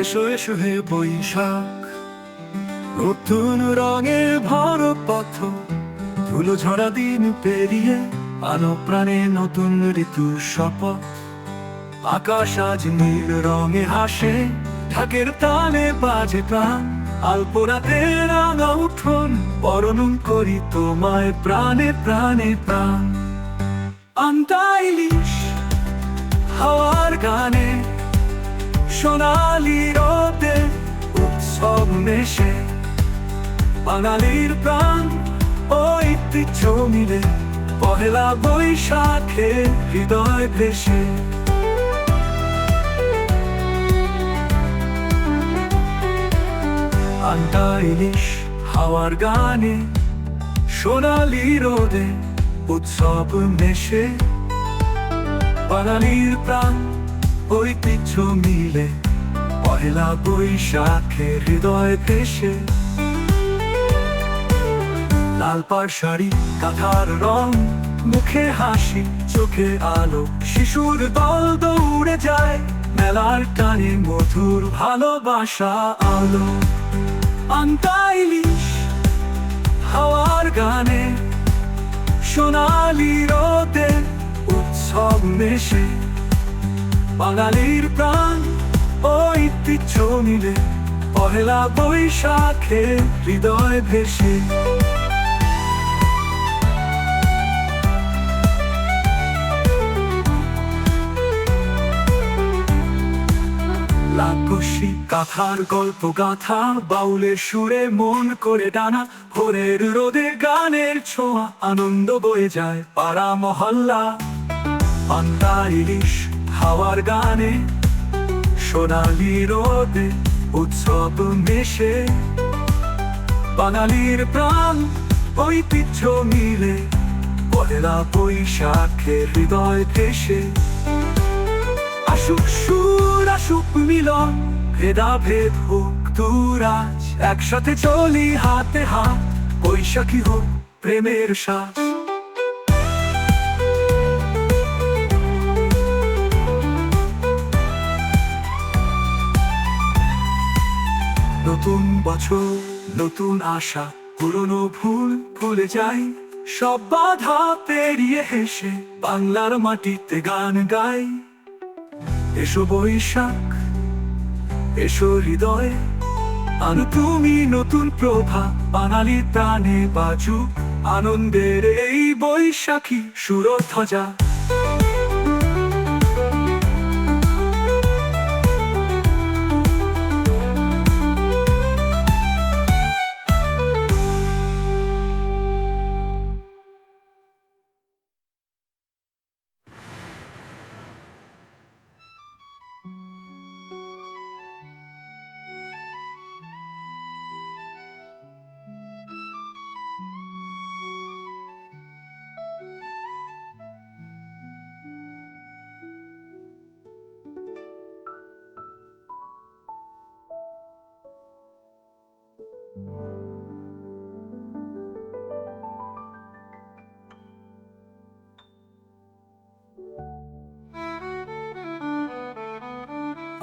এসো এসো হে বৈশাখ। নতুন রঙে ভরো পথ, ধুলো ঝরা দিন পেরিয়ে আলো প্রাণে নতুন ঋতু শপথ। আকাশ আজ নীল রঙে হাসে, ঢাকের তালে বাজে প্রাণ আলপোরাতে রাঙা উঠোন বরণ করি তোমায়, প্রাণে প্রাণে, প্রাণ। আন্তাইলিশ হাওয়ার গানে সোনালি রোদে উৎসব নেশে বাঙালির প্রাণ ঐতিহ্য মিলে, পহেলা বৈশাখে হৃদয় ভেসে। আন্টা ইলিশ হাওয়ার গানে সোনালি রোদে উৎসব নেশে বাঙালির প্রাণ ঐতিহ্য মিলে পহেলা বৈশাখে হৃদয় ভেসে। লাল পাড় শাড়ি, কাঁথার রং, মুখে হাসি, চোখে আলো, শিশুর দল দৌড়ে যায়, মেলার টানে মধুর ভালোবাসা, আলো। আন্তাইলিশ হাওয়ার গানে, সোনালি রোদে উৎসব মেশে। বাঙালির প্রাণ, ঐতিহ্য মিলে, পহেলা বৈশাখে হৃদয় ভেসে। লাকসি কাথার গল্প গাথা বাউলের সুরে মন করে ডানা ভোরের রোদে গানের ছোঁয়া, আনন্দ বয়ে যায় পাড়া মহল্লা। পান্তা ইলিশ হাওয়ার গানে, সোনালি রোদে উৎসব মেশে। বাঙালির প্রাণ, ঐতিহ্য মিলে, পহেলা বৈশাখে হৃদয় দেশে আসুক সুর, আসুক মিলন ভেদা ভেদ হোক দুরাজ, একসাথে চলি হাতে হাত, বৈশাখী হোক প্রেমের সাথ নতুন বছর, নতুন আশা, পুরনো ভুল ভুলে যাই। সব বাধা পেরিয়ে হেসে বাংলার মাটিতে গান গাই। এসো বৈশাখ, এসো হৃদয়, আনো তুমি নতুন প্রভা, বাঙালি প্রাণে বাজুক। আনন্দের এই বৈশাখী সুরধ্বজা।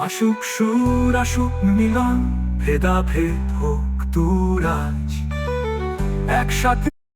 আসুক সুর আসুক মিলন ভেদা ভেদ হোক তুরাজ। একসাথে